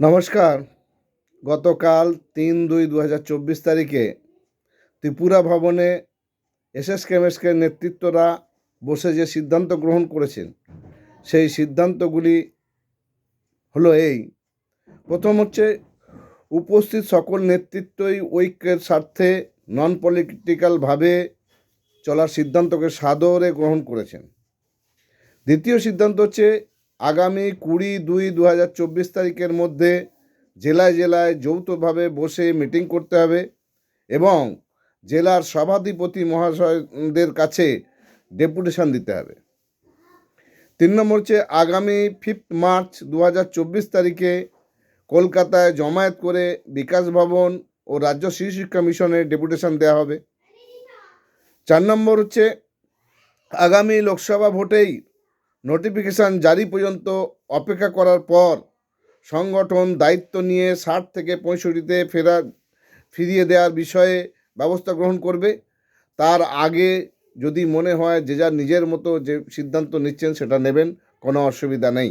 নমস্কার। গতকাল তিন দুই দু চব্বিশ তারিখে ত্রিপুরা ভবনে এস এস কেমএসকের নেতৃত্বরা বসে যে সিদ্ধান্ত গ্রহণ করেছেন, সেই সিদ্ধান্তগুলি হলো এই। প্রথম হচ্ছে, উপস্থিত সকল নেতৃত্বই ঐক্যের স্বার্থে নন পলিটিক্যালভাবে চলার সিদ্ধান্তকে সাদরে গ্রহণ করেছেন। দ্বিতীয় সিদ্ধান্ত হচ্ছে আগামী কুড়ি দুই দু হাজার চব্বিশ তারিখের মধ্যে জেলায় জেলায় যৌথভাবে বসে মিটিং করতে হবে এবং জেলার সভাধিপতি মহাশয়দের কাছে ডেপুটেশন দিতে হবে। তিন নম্বর হচ্ছে আগামী ফিফথ মার্চ দু হাজার চব্বিশ তারিখে কলকাতায় জমায়েত করে বিকাশ ভবন ও রাজ্য শিশু শিক্ষা মিশনে ডেপুটেশন দেওয়া হবে। চার নম্বর হচ্ছে আগামী লোকসভা ভোটেই নোটিফিকেশান জারি পর্যন্ত অপেক্ষা করার পর সংগঠন দায়িত্ব নিয়ে ষাট থেকে পঁয়ষট্টিতে ফেরা, ফিরিয়ে দেওয়ার বিষয়ে ব্যবস্থা গ্রহণ করবে। তার আগে যদি মনে হয় যে যার নিজের মতো যে সিদ্ধান্ত নিচ্ছেন সেটা নেবেন, কোনো অসুবিধা নেই।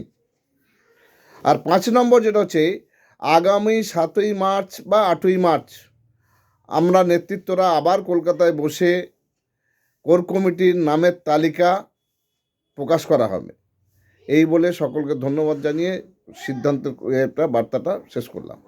আর পাঁচ নম্বর যেটা হচ্ছে, আগামী সাতই মার্চ বা আটই মার্চ আমরা নেতৃত্বরা আবার কলকাতায় বসে কোর কমিটির নামের তালিকা প্রকাশ করা হবে। এই বলে সকলকে ধন্যবাদ জানিয়ে সিদ্ধান্ত একটা বার্তাটা শেষ করলাম।